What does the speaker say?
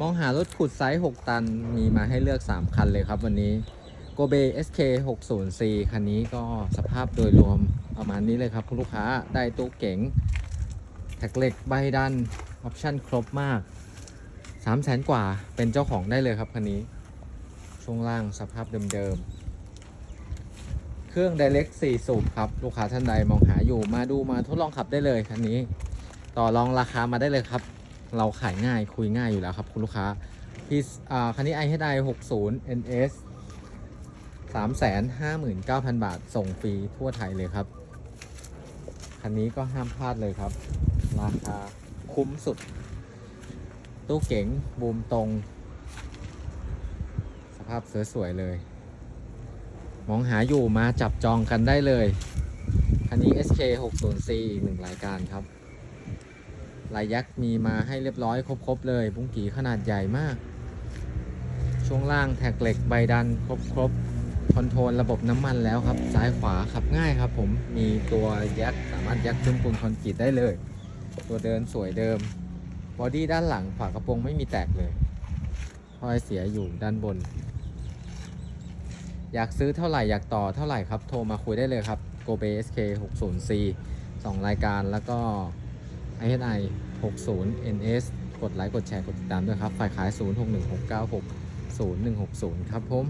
มองหารถขุดไซส์ 6 ตันมีมาให้เลือก 3 คันเลยครับวันนี้โกเบ SK 60C คันนี้ก็สภาพโดยรวมประมาณนี้เลยครับคุณลูกค้าได้ตู้เก๋งแท็กเหล็กใบดัน ออปชั่นครบมาก 3 0 0แสนกว่าเป็นเจ้าของได้เลยครับคันนี้ ช่วงล่างสภาพเดิมๆ เครื่อง Direct 4 สูบครับ ลูกค้าท่านใดมองหาอยู่มาดูมาทดลองขับได้เลยคันนี้ ต่อรองราคามาได้เลยครับ เราขายง่ายคุยง่ายอยู่แล้วครับคุณลูกค้าพี่อ่าคันนี้ iHi 60 NS 359,000 บาท ส่งฟรีทั่วไทยเลยครับ คันนี้ก็ห้ามพลาดเลยครับ ราคาคุ้มสุด ตู้เก๋งบูมตรง สภาพสวยๆเลย มองหาอยู่มาจับจองกันได้เลย คันนี้ SK 60C อีกหนึ่งรายการครับ ลายยักษ์มีมาให้เรียบร้อยครบๆเลยบุ้งกีขนาดใหญ่มาก ช่วงล่างแท็กเหล็กใบดันครบๆคอนโทรลระบบน้ำมันแล้วครับ ซ้ายขวาขับง่ายครับผมมีตัวยักษ์สามารถยักษ์ขึ้นปูนคอนกรีตได้เลย ตัวเดินสวยเดิมบอดี้ด้านหลังฝากระโปรงไม่มีแตกเลยพอยเสียอยู่ด้านบน อยากซื้อเท่าไหร่อยากต่อเท่าไหร่ครับโทรมาคุยได้เลยครับ Go b SK 60C 2 รายการแล้วก็ ISI 60 NS กดไลค์ กดแชร์ กดติดตามด้วยครับ ฝ่ายขาย 0616960160 ครับผม